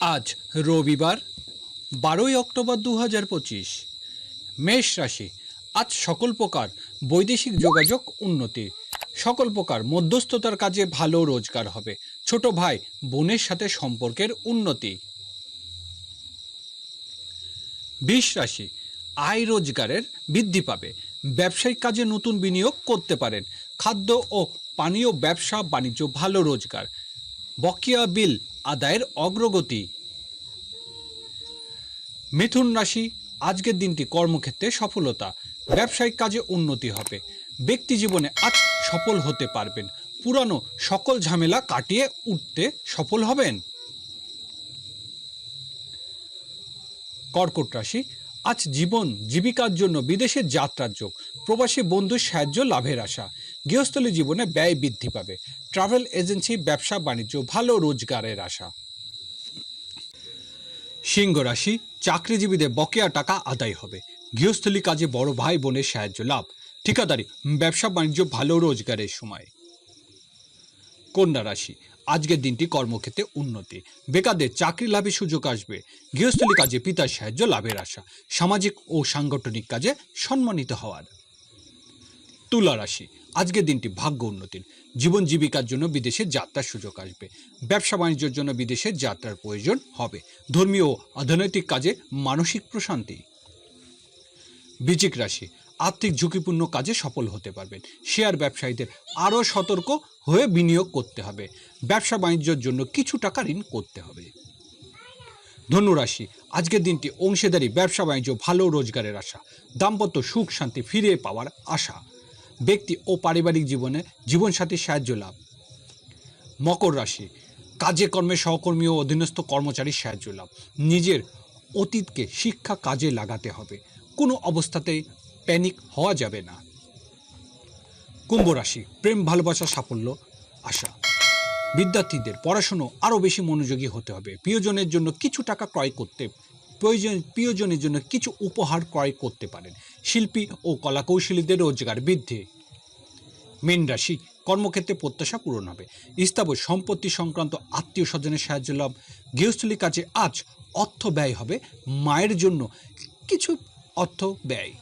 আজ রবিবার, বারোই অক্টোবর দু হাজার পঁচিশ। মেষ রাশি, আজ সকল প্রকার বৈদেশিক যোগাযোগ উন্নতি। সকল প্রকার মধ্যস্থতার কাজে ভালো রোজগার হবে। ছোট ভাই বোনের সাথে সম্পর্কের উন্নতি। বিষ রাশি, আয় রোজগারের বৃদ্ধি পাবে। ব্যবসায়িক কাজে নতুন বিনিয়োগ করতে পারেন। খাদ্য ও পানীয় ব্যবসা, বাণিজ্য, ভালো রোজগার। বকেয়া বিল আদায়ের অগ্রগতি। মিথুন রাশি, আজকের দিনটি কর্মক্ষেত্রে সফলতা, ব্যবসায়িক কাজে উন্নতি হবে। ব্যক্তি জীবনে আজ সফল হতে পারবেন। পুরানো সকল ঝামেলা কাটিয়ে উঠতে সফল হবেন। কর্কট রাশি আজ জীবন জীবিকার জন্য বিদেশে যাত্রার যোগ। প্রবাসী বন্ধুর সাহায্য লাভের আশা। গৃহস্থলী জীবনে ব্যয় বৃদ্ধি পাবে। ট্রাভেল এজেন্সি, ব্যবসা, বাণিজ্য, ভালো রোজগারের আশা। সিংহ রাশি, চাকরিজীবীদের বকেয়া টাকা আদায় হবে। গৃহস্থলী কাজে বড় ভাই বোনের সাহায্য লাভ। ঠিকাদারি, ব্যবসা, বাণিজ্য, ভালো রোজগারের সময়। কন্যা রাশি। আজকের দিনটি কর্মক্ষেত্রে উন্নতি। বেকারদের চাকরি লাভের সুযোগ আসবে। গৃহস্থলী কাজে পিতার সাহায্য, লাভের আশা। সামাজিক ও সাংগঠনিক কাজে সম্মানিত হওয়ার। তুলা রাশি। আজকের দিনটি ভাগ্য উন্নতির। জীবন জীবিকার জন্য বিদেশে যাত্রার সুযোগ আসবে। ব্যবসা বাণিজ্যের জন্য বিদেশে যাত্রার প্রয়োজন হবে। ধর্মীয় ও অর্থনৈতিক কাজে মানসিক প্রশান্তি। বৃচিক রাশি। আর্থিক ঝুঁকিপূর্ণ কাজে সফল হতে পারবেন। শেয়ার ব্যবসায়ীদের আরও সতর্ক হয়ে বিনিয়োগ করতে হবে। ব্যবসা বাণিজ্যের জন্য কিছু টাকা ঋণ করতে হবে। ধনুরাশি আজকের দিনটি অংশীদারি, ব্যবসা বাণিজ্য, ভালো রোজগারের আশা, দাম্পত্য সুখ, শান্তি ফিরে পাওয়ার আশা। ব্যক্তি ও পারিবারিক জীবনে জীবনসাথীর সাহায্য লাভ। মকর রাশি। কাজে কর্মে সহকর্মী ও অধীনস্থ কর্মচারীর সাহায্য লাভ। নিজের অতীতকে শিক্ষা কাজে লাগাতে হবে। কোনো অবস্থাতেই প্যানিক হওয়া যাবে না। কুম্ভ রাশি, প্রেম, ভালোবাসা, সাফল্য, আশা। বিদ্যার্থীদের পড়াশুনো আরও বেশি মনোযোগী হতে হবে। প্রিয়জনের জন্য কিছু টাকা ক্রয় করতে, প্রয়োজন, প্রিয়জনের জন্য কিছু উপহার ক্রয় করতে পারেন। শিল্পী ও কলাকৌশলীদের রোজগার বৃদ্ধি। মীন রাশি, কর্মক্ষেত্রে প্রত্যাশা পূরণ হবে। স্থাবর সম্পত্তি সংক্রান্ত আত্মীয় স্বজনের সাহায্য লাভ। গৃহস্থলী কাজে আজ অর্থ ব্যয় হবে। মায়ের জন্য কিছু অর্থ ব্যয়।